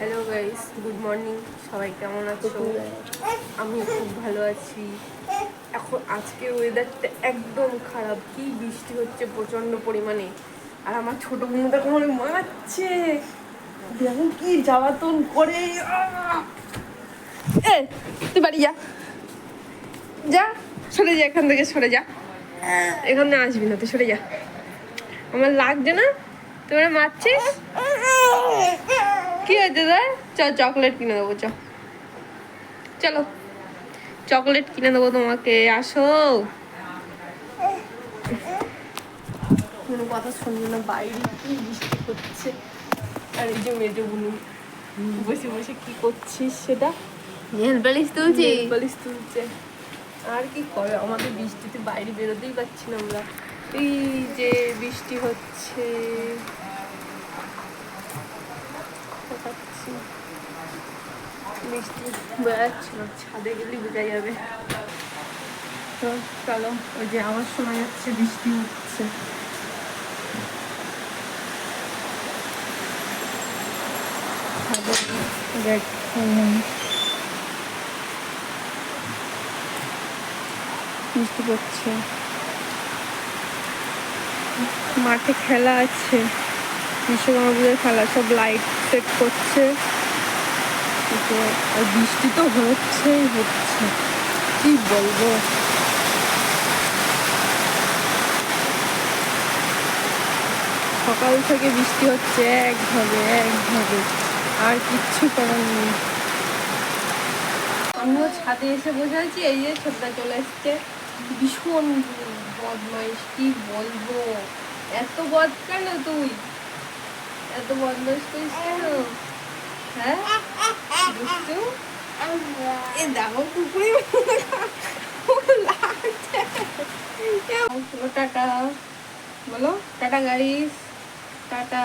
Hello guys good morning সবাই কেমন আছো? আমি খুব ভালো আছি। এখন আজকের ওয়েদারটা একদম খারাপ। কি বৃষ্টি হচ্ছে প্রচণ্ড পরিমাণে। আর আমার ছোট বোনটা কেমন মারছে। দেখো কি জ্বালাতন করে। তুই বাড়ি যা। যা, সরে যা, এখান থেকে সরে যা। এখানে আসবি না, তুই সরে যা। আমার লাগছে না? তোমরা মারছিস? কি হয়েছে দাদা? চ চকলেট কিনে দেবো চ চলো। চকলেট কিনে দেবো তোমাকে আসো। কোনো কথা শুনবে না বাইরে কি বৃষ্টি হচ্ছে? আর এই যে মেজো বুনু বসে বসে কি করছিস সেটা? নেল পালিশ তুলছি। আর কি করে? আমাদের বৃষ্টিতে বাইরে বেরোতেই পারছি না আমরা। এই যে বৃষ্টি হচ্ছে। বৃষ্টি ছাদে বোঝা যাবে আমার শোনা যাচ্ছে বৃষ্টি হচ্ছে বৃষ্টি পড়ছে মাঠে খেলা আছে, বিশ্বকর্মা পুজোর খেলা, সব লাইট সেট করছে। তো আর বৃষ্টি তো হচ্ছেই হচ্ছে। কি বলব? সকাল থেকে বৃষ্টি হচ্ছে একভাবে একভাবে। আর কিচ্ছু করার নেই। আমিও ছাদে এসে বসে আছি এই যে ছোটটা চলে এসছে। ভীষণ বদমাইশ, কি বলব? এত বদ কেন তুই? এত বদমাইশ করিস কেন? হ্যাঁ? এ দেখো কুকুরি টাটা। বলো টাটা গাইস টাটা।